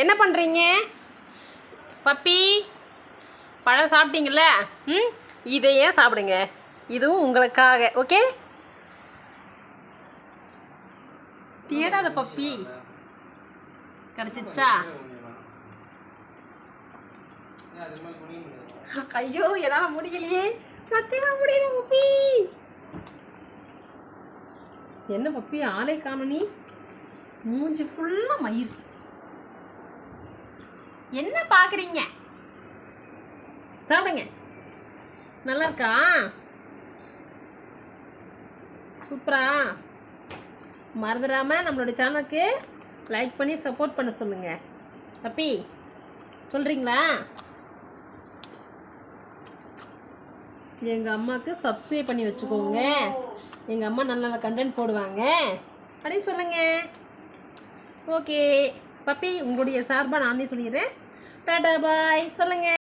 என்ன பண்ணுறீங்க பப்பி பழம் சாப்பிட்டீங்கள ம் இதையே சாப்பிடுங்க? இதுவும் உங்களுக்காக ஓகே? தேடாத பப்பி. கிடச்சிச்சா ஐயோ என்னால் முடியலையே. சத்தியமா முடியல பப்பி. என்ன பப்பி ஆளே காணும் நீ. மூஞ்சி ஃபுல்லாக மயிர் என்ன பார்க்குறீங்க சாப்பிடுங்க. நல்லா இருக்கா சூப்பரா? மறந்துடாமல் நம்மளோட சேனலுக்கு லைக் பண்ணி சப்போர்ட் பண்ண சொல்லுங்கள் அப்பி சொல்கிறீங்களா எங்கள் அம்மாவுக்கு சப்ஸ்கிரைப் பண்ணி வச்சுக்கோங்க. எங்கள் அம்மா நல்ல நல்ல கண்டென்ட் போடுவாங்க. அப்படின்னு சொல்லுங்கள் ஓகே பப்பி உங்களுடைய சார்பாக நானே சொல்லிடுறேன். டாடா பாய். சொல்லுங்கள்